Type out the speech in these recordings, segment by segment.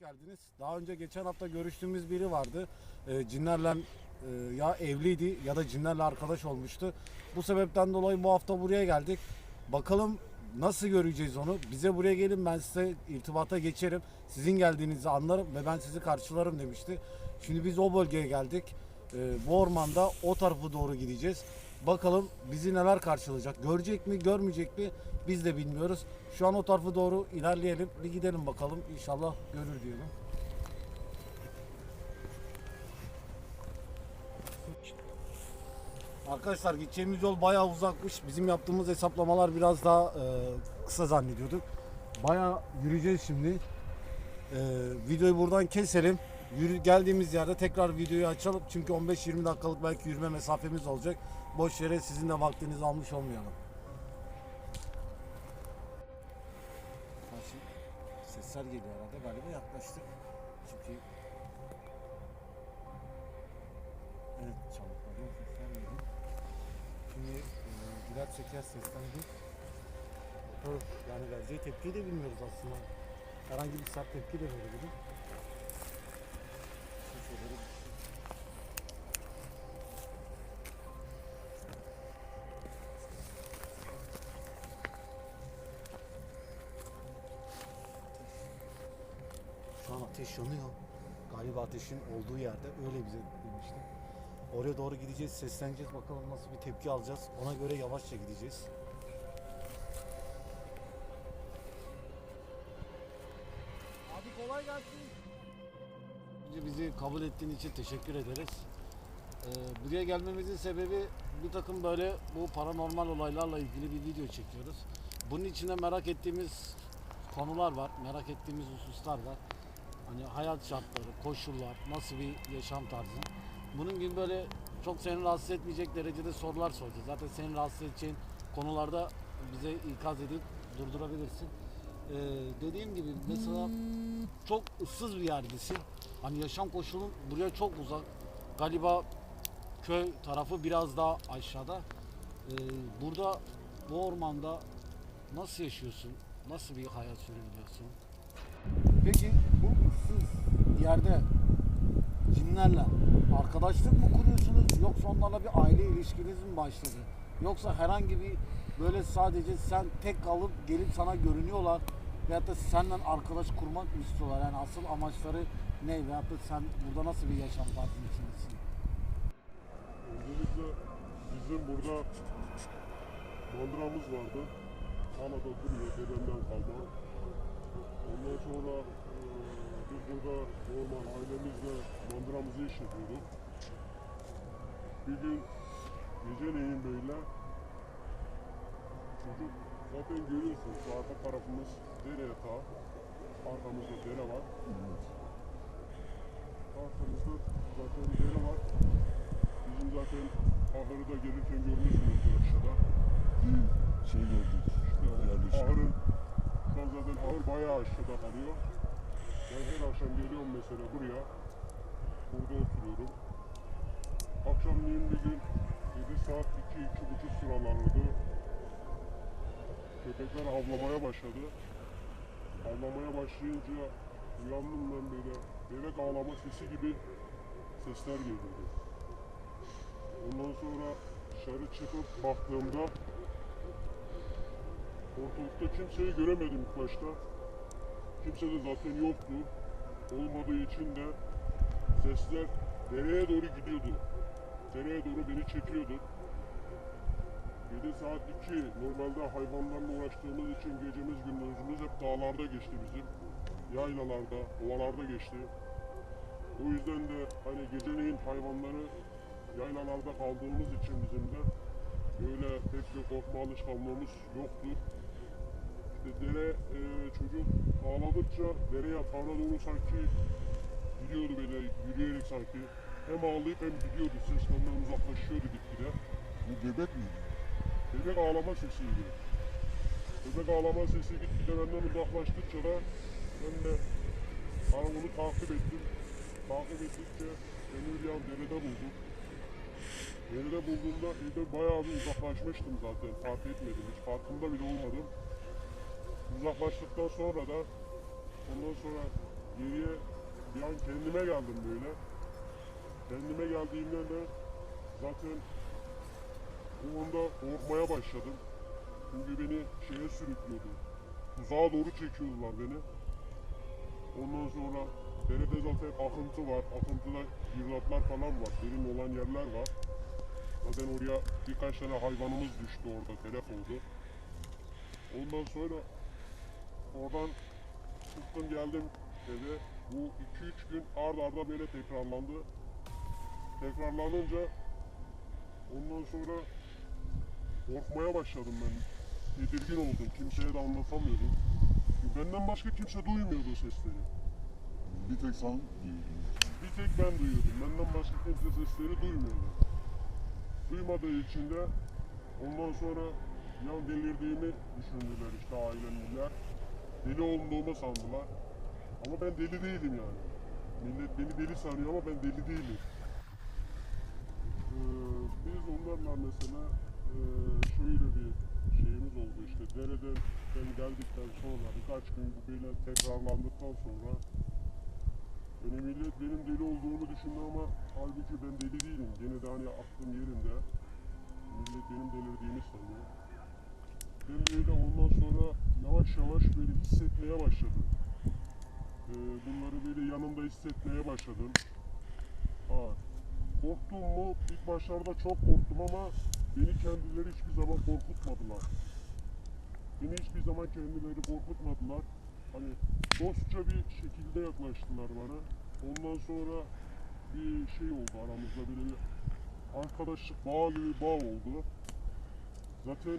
Geldiniz. Daha önce geçen hafta görüştüğümüz biri vardı. Ee, cinlerle e, ya evliydi ya da cinlerle arkadaş olmuştu. Bu sebepten dolayı bu hafta buraya geldik. Bakalım nasıl göreceğiz onu. Bize buraya gelin ben size irtibata geçerim. Sizin geldiğinizi anlarım ve ben sizi karşılarım demişti. Şimdi biz o bölgeye geldik. Ee, bu ormanda o tarafa doğru gideceğiz. Bakalım bizi neler karşılayacak. Görecek mi, görmeyecek mi biz de bilmiyoruz. Şu an o tarafa doğru ilerleyelim. Bir gidelim bakalım. İnşallah görür diyelim. Arkadaşlar gideceğimiz yol bayağı uzakmış. Bizim yaptığımız hesaplamalar biraz daha e, kısa zannediyorduk. Bayağı yürüyeceğiz şimdi. E, videoyu buradan keselim. Yürü, geldiğimiz yerde tekrar videoyu açalım. Çünkü 15-20 dakikalık belki yürüme mesafemiz olacak. Boş yere sizin de vaktinizi almış olmayalım. Sesler geliyor herhalde. Galiba yaklaştık. Çünkü Evet çalıklardan sesler geliyor. Şimdi e, gidersek ya seslendik. Motor yani vereceği tepkiyi de bilmiyoruz aslında. Herhangi bir sert tepki de verebilir. Şu şeyleri ateş yanıyor. Galiba ateşin olduğu yerde öyle bize demişti. Oraya doğru gideceğiz, sesleneceğiz. Bakalım nasıl bir tepki alacağız. Ona göre yavaşça gideceğiz. Abi kolay gelsin. Önce bizi kabul ettiğin için teşekkür ederiz. Ee, buraya gelmemizin sebebi bir takım böyle bu paranormal olaylarla ilgili bir video çekiyoruz. Bunun içinde merak ettiğimiz konular var, merak ettiğimiz hususlar var. Hani hayat şartları, koşullar, nasıl bir yaşam tarzı. Bunun gibi böyle çok seni rahatsız etmeyecek derecede sorular soracağız. Zaten seni rahatsız edeceğin konularda bize ikaz edip durdurabilirsin. Ee, dediğim gibi mesela çok ıssız bir yerdesin. Hani yaşam koşulun buraya çok uzak. Galiba köy tarafı biraz daha aşağıda. Ee, burada bu ormanda nasıl yaşıyorsun? Nasıl bir hayat sürebiliyorsun? Peki yerde cinlerle arkadaşlık mı kuruyorsunuz yoksa onlarla bir aile ilişkiniz mi başladı? Yoksa herhangi bir böyle sadece sen tek kalıp gelip sana görünüyorlar veyahut da senden arkadaş kurmak mı istiyorlar? Yani asıl amaçları ne veyahut da sen burada nasıl bir yaşam tarzı içindesin? Öncelikle bizim burada mandıramız vardı. Hala da duruyor dedemden kalma. Ondan sonra burada normal ailemizle mandıramızı işletiyorduk. Bir gün geceleyin böyle çocuk zaten görüyorsun şu arka tarafımız dere yatağı. Arkamızda dere var. Arkamızda zaten dere var. Bizim zaten ahırı da gelirken görmüşsünüzdür aşağıda. şey gördük. İşte ahırın, şu an zaten ahır bayağı aşağıda kalıyor. Ben her akşam geliyorum mesela buraya. Burada oturuyorum. Akşamleyin bir gün 7 saat 2-2.30 sıralarıydı. Köpekler avlamaya başladı. Avlamaya başlayınca uyandım ben böyle. Bebek ağlama sesi gibi sesler geliyordu. Ondan sonra dışarı çıkıp baktığımda ortalıkta kimseyi göremedim ilk başta. Kimse de zaten yoktu. Olmadığı için de sesler dereye doğru gidiyordu. Dereye doğru beni çekiyordu. 7 saat 2 normalde hayvanlarla uğraştığımız için gecemiz gündüzümüz hep dağlarda geçti bizim. Yaylalarda, ovalarda geçti. O yüzden de hani geceleyin hayvanları yaylalarda kaldığımız için bizim de böyle pek bir korkma alışkanlığımız yoktu. İşte dere e, çocuk ağladıkça dere yatağına doğru sanki gidiyordu böyle yürüyerek sanki. Hem ağlayıp hem gidiyordu. Ses benden uzaklaşıyordu gitgide. Bu bebek miydi? Bebek ağlama sesiydi. Bebek ağlama sesi gitgide benden uzaklaştıkça da ben de hani onu takip ettim. Takip ettikçe beni bir an derede buldum. Derede bulduğumda evde bayağı bir uzaklaşmıştım zaten. Fark etmedim. Hiç farkında bile olmadım. Uzaklaştıktan sonra da ondan sonra geriye bir an kendime geldim böyle. Kendime geldiğimde de zaten o anda korkmaya başladım. Çünkü beni şeye sürüklüyordu. Tuzağa doğru çekiyordular beni. Ondan sonra derede zaten akıntı var. Akıntıda girdaplar falan var. Derin olan yerler var. Zaten oraya birkaç tane hayvanımız düştü orada. Telef oldu. Ondan sonra oradan çıktım geldim eve. Bu 2-3 gün ard arda böyle tekrarlandı. Tekrarlanınca ondan sonra korkmaya başladım ben. Tedirgin oldum. Kimseye de anlatamıyordum. Benden başka kimse duymuyordu o sesleri. Bir tek sen duyuyordun. Bir tek ben duyuyordum. Benden başka kimse sesleri duymuyordu. Duymadığı için de ondan sonra ya delirdiğimi düşündüler işte ailemliler. Deli olduğumu sandılar. Ama ben deli değilim yani. Millet beni deli sanıyor ama ben deli değilim. Ee, biz onlarla mesela e, şöyle bir şeyimiz oldu işte dereden ben geldikten sonra birkaç gün bu böyle tekrarlandıktan sonra yani millet benim deli olduğumu düşündü ama halbuki ben deli değilim. Gene de hani aklım yerinde. Millet benim delirdiğimi sanıyor. Ben böyle ondan sonra yavaş yavaş böyle hissetmeye başladım. Ee, bunları böyle yanımda hissetmeye başladım. Ha, korktum mu? İlk başlarda çok korktum ama beni kendileri hiçbir zaman korkutmadılar. Beni hiçbir zaman kendileri korkutmadılar. Hani dostça bir şekilde yaklaştılar bana. Ondan sonra bir şey oldu aramızda bir arkadaşlık bağ gibi bir bağ oldu. Zaten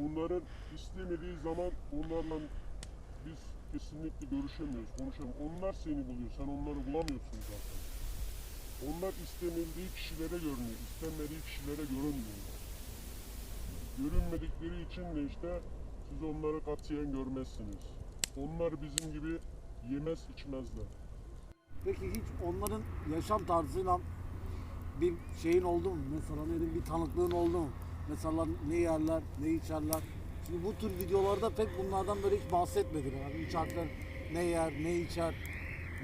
onların istemediği zaman onlarla biz kesinlikle görüşemiyoruz, konuşamıyoruz. Onlar seni buluyor, sen onları bulamıyorsun zaten. Onlar istenildiği kişilere görünüyor, istenmediği kişilere görünmüyorlar. Görünmedikleri için de işte siz onları katiyen görmezsiniz. Onlar bizim gibi yemez içmezler. Peki hiç onların yaşam tarzıyla bir şeyin oldu mu? Mesela bir tanıklığın oldu mu? Mesela ne yerler, ne içerler? Şimdi bu tür videolarda pek bunlardan böyle hiç bahsetmediler. Yani uçaklar ne yer, ne içer,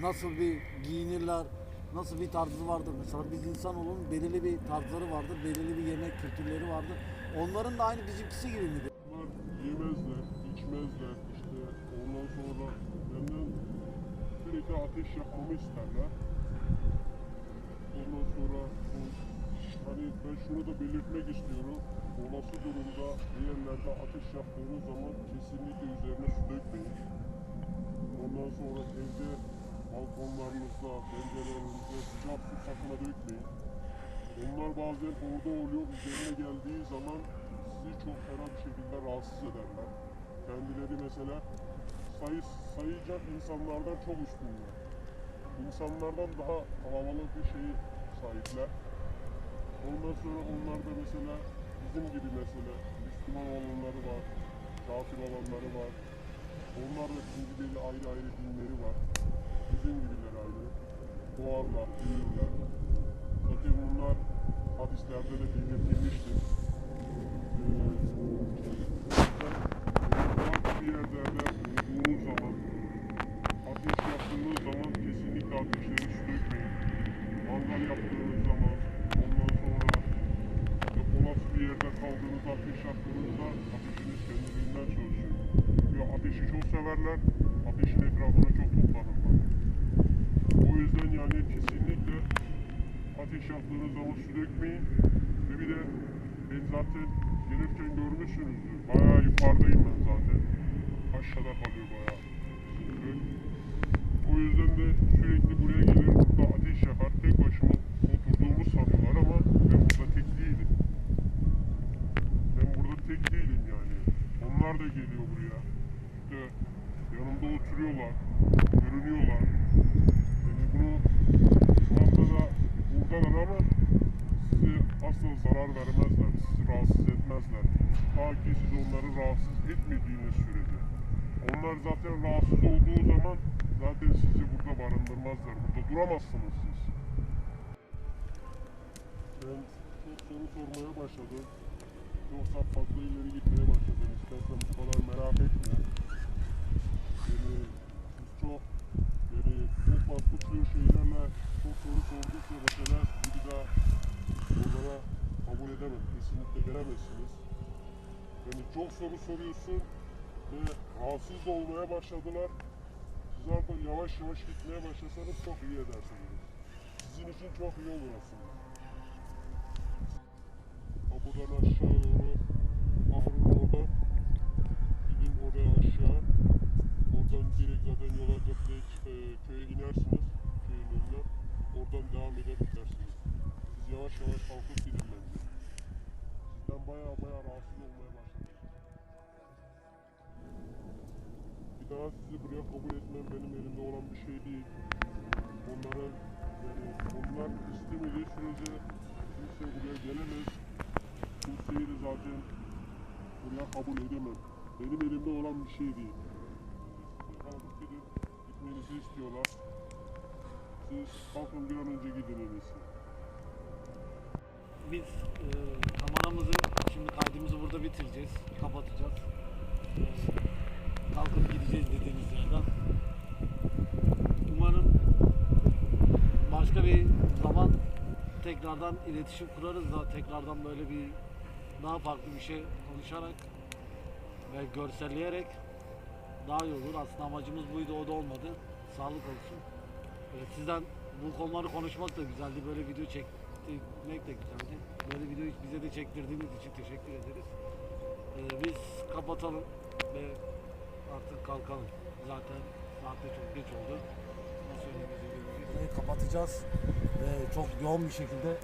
nasıl bir giyinirler, nasıl bir tarzı vardır. Mesela biz insanoğlunun belirli bir tarzları vardır, belirli bir yemek kültürleri vardır. Onların da aynı bizimkisi gibi midir? Bunlar yemezler, içmezler işte ondan sonra benden sürekli ateş yakmamı isterler. Ondan sonra o, hani ben şunu belirtmek istiyorum. Olası durumda bir yerlerde ateş yaktığınız zaman kesinlikle üzerine su dökmeyin. Ondan sonra evde balkonlarınızda, pencerelerinizde sıcak su sakına dökmeyin. Onlar bazen orada oluyor, üzerine geldiği zaman sizi çok fena bir şekilde rahatsız ederler. Kendileri mesela sayı, sayıca insanlardan çok üstünler. İnsanlardan daha kalabalık bir şeyi sahipler. Ondan sonra onlar da mesela bizim gibi mesela Müslüman olanları var, kafir olanları var. Onlar da bizim gibi ayrı ayrı dinleri var. Bizim gibiler aynı. Doğarlar, büyürler. Zaten bunlar hadislerde de belirtilmiştir. Ee, bir yerlerde bulunduğunuz zaman, ateş yaptığınız zaman kesinlikle ateşleri su dökmeyin. Mangal yaptığınız zaman, ondan sonra işte olası bir yerde kaldığınızda ateş yaktığınızda ateşiniz kendiliğinden çalışıyor. Çünkü ateşi çok severler, ateşin etrafına çok toplanırlar. O yüzden yani kesinlikle ateş yaptığınız zaman su dökmeyin. Ve bir de ben zaten gelirken görmüşsünüzdür. Bayağı yukarıdayım ben zaten. Aşağıda kalıyor bayağı. O yüzden de sürekli buraya gelir burada ateş yakar. Tek başıma oturduğumu sanıyorlar ama ben burada tek değilim. Ben burada tek değilim yani. Onlar da geliyor buraya. İşte yanımda oturuyorlar. Görünüyorlar. Yani bunu şu anda da buradalar ama size asla zarar vermezler, sizi rahatsız etmezler. Ta ki siz onları rahatsız etmediğiniz sürece. Onlar zaten rahatsız olduğu zaman zaten sizi burada barındırmazlar. Burada duramazsınız siz. Ben çok soru sormaya başladım. Yoksa fazla ileri gitmeye başladım. İstersen bu kadar merak etme. Yani siz çok yani soru sordukça mesela bir daha edemem. Kesinlikle veremezsiniz. Yani çok soru soruyorsun ve rahatsız olmaya başladılar. Siz artık yavaş yavaş gitmeye başlasanız çok iyi edersiniz. Sizin için çok iyi olur aslında. Kapıdan aşağı olan bir şey değil. Onlara yani onlar istemediği sürece kimse buraya gelemez. Kimseyi de zaten buraya kabul edemem. Benim elimde olan bir şey değil. Kalkıp gidin, gitmenizi istiyorlar. Siz kalkın bir an önce gidin en. Biz e, kameramızı şimdi kaydımızı burada bitireceğiz. Kapatacağız. E, kalkıp gideceğiz dediğimiz yerden. Başka bir zaman tekrardan iletişim kurarız da tekrardan böyle bir daha farklı bir şey konuşarak ve görselleyerek daha iyi olur. Aslında amacımız buydu o da olmadı. Sağlık olsun. E, sizden bu konuları konuşmak da güzeldi. Böyle video çekmek de güzeldi. Böyle videoyu bize de çektirdiğiniz için teşekkür ederiz. E, biz kapatalım ve artık kalkalım. Zaten saat de çok geç oldu. Nasıl geleceğiz? Kapatacağız ve çok yoğun bir şekilde.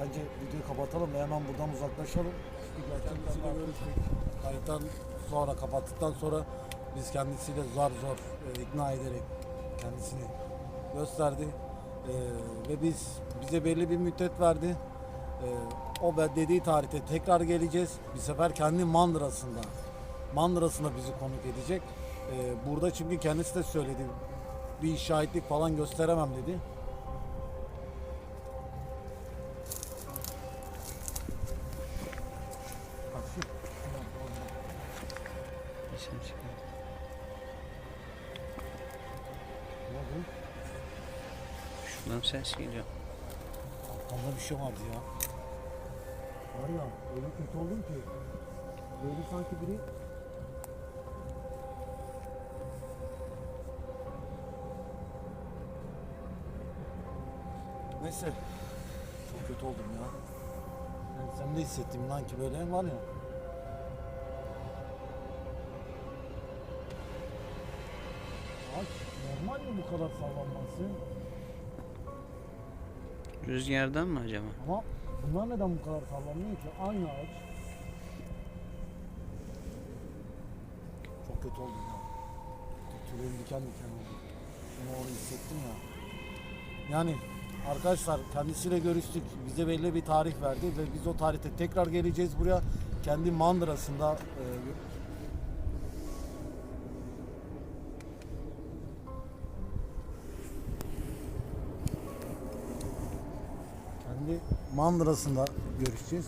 Bence videoyu kapatalım ve hemen buradan uzaklaşalım. Kendisiyle görüştük. Kayıttan sonra kapattıktan sonra biz kendisiyle zar zor e, ikna ederek kendisini gösterdi. E, ve biz bize belli bir müddet verdi. E, o dediği tarihte tekrar geleceğiz. Bir sefer kendi mandırasında mandırasında bizi konuk edecek. E, burada çünkü kendisi de söyledi. Bir şahitlik falan gösteremem dedi. Şuradan ses geliyor. Arkamda bir şey vardı ya. Var ya öyle kötü oldum ki. Böyle sanki biri Neyse. Çok kötü oldum ya. Yani sen de hissettim lan ki böyle var ya. Ağaç normal mi bu kadar sallanması? Rüzgardan mı acaba? Ama bunlar neden bu kadar sallanmıyor ki? Aynı ağaç. Çok kötü oldum ya. Tüylerim diken diken oldu. Bunu orada hissettim ya. Yani arkadaşlar kendisiyle görüştük. Bize belli bir tarih verdi ve biz o tarihte tekrar geleceğiz buraya. Kendi mandırasında e, mandırasında görüşeceğiz.